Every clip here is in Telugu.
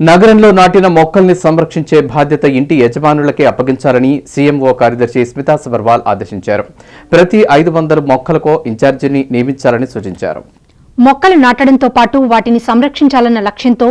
నగరంలో నాటిన మొక్కల్ని సంరక్షించే బాధ్యత ఇంటి యజమానులకే అప్పగించాలని సీఎంఓ కార్యదర్శి స్మితా సబర్వాల్ ఆదేశించారు. ప్రతి ఐదు వందల మొక్కలకు ఇన్ఛార్జిని నియమించాలని సూచించారు. మొక్కలు నాటడంతో పాటు వాటిని సంరక్షించాలన్న లక్ష్యంతో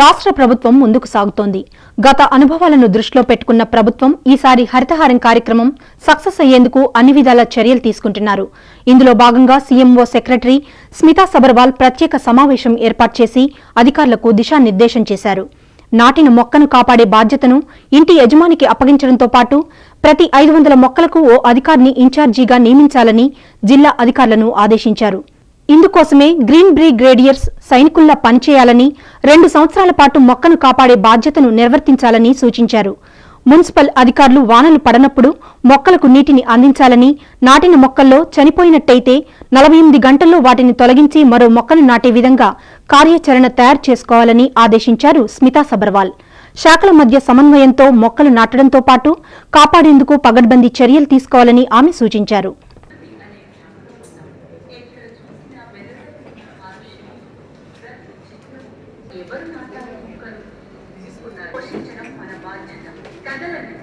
రాష్ట్ర ప్రభుత్వం ముందుకు సాగుతోంది. గత అనుభవాలను దృష్టిలో పెట్టుకున్న ప్రభుత్వం ఈసారి హరితహారం కార్యక్రమం సక్సెస్ అయ్యేందుకు అన్ని విధాల చర్యలు తీసుకుంటున్నారు. ఇందులో భాగంగా సీఎంఓ సెక్రటరీ స్మితా సబర్వాల్ ప్రత్యేక సమావేశం ఏర్పాటు చేసి అధికారులకు దిశానిర్దేశం చేశారు. నాటిన మొక్కను కాపాడే బాధ్యతను ఇంటి యజమానికి అప్పగించడంతో పాటు ప్రతి ఐదు వందల మొక్కలకు ఓ అధికారిని ఇన్ఛార్జీగా నియమించాలని జిల్లా అధికారులను ఆదేశించారు. ఇందుకోసమే గ్రీన్ బ్రిగేడియర్స్ సైనికుల్లా పనిచేయాలని రెండు సంవత్సరాల పాటు మొక్కను కాపాడే బాధ్యతను నిర్వర్తించాలని సూచించారు. మున్సిపల్ అధికారులు వానలు పడనప్పుడు మొక్కలకు నీటిని అందించాలని నాటిన మొక్కల్లో చనిపోయినట్టయితే నలభై ఎనిమిది గంటల్లో వాటిని తొలగించి మరో మొక్కను నాటే విధంగా కార్యాచరణ తయారు చేసుకోవాలని ఆదేశించారు స్మితా సబర్వాల్. శాఖల మధ్య సమన్వయంతో మొక్కలు నాటడంతో పాటు కాపాడేందుకు పగడ్బందీ చర్యలు తీసుకోవాలని ఆమె సూచించారు. ఎవరు నాటారు మొక్కలు తీసుకున్నారు పోషించడం మన బాధ్యత కదలండి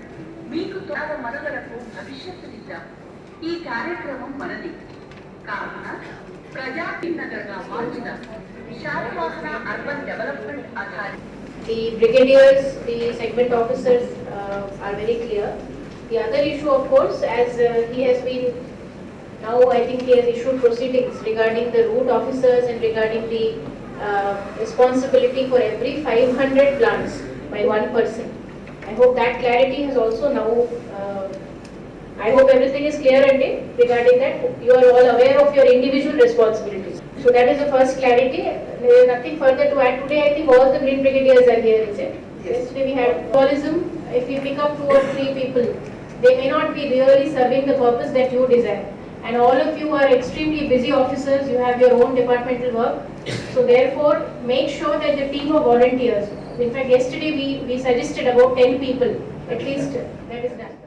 మీకు తోడ మనుగడకు భవిష్యత్తునిద్దాం ఈ కార్యక్రమం మనది కావున ప్రజా నగర్గా మార్చుదాం Satavahana urban development authority The brigadiers, the segment officers uh, are very clear. The other issue, of course, as uh, he has been, now I think he has issued proceedings regarding the route officers and regarding the uh, responsibility for every 500 plants by one person. I hope that clarity has also now, uh, I hope everything is clear and regarding that. You are all aware of your individual responsibilities. So that is the first clarity. There is nothing further to add today. I think all the green brigadiers are here, is it? Yesterday we had tourism. If we pick up two or three people, they may not be really serving the purpose that you desire. And all of you are extremely busy officers. You have your own departmental work. So therefore, make sure that the team of volunteers, in fact, yesterday we, we suggested about 10 people, at least that is done.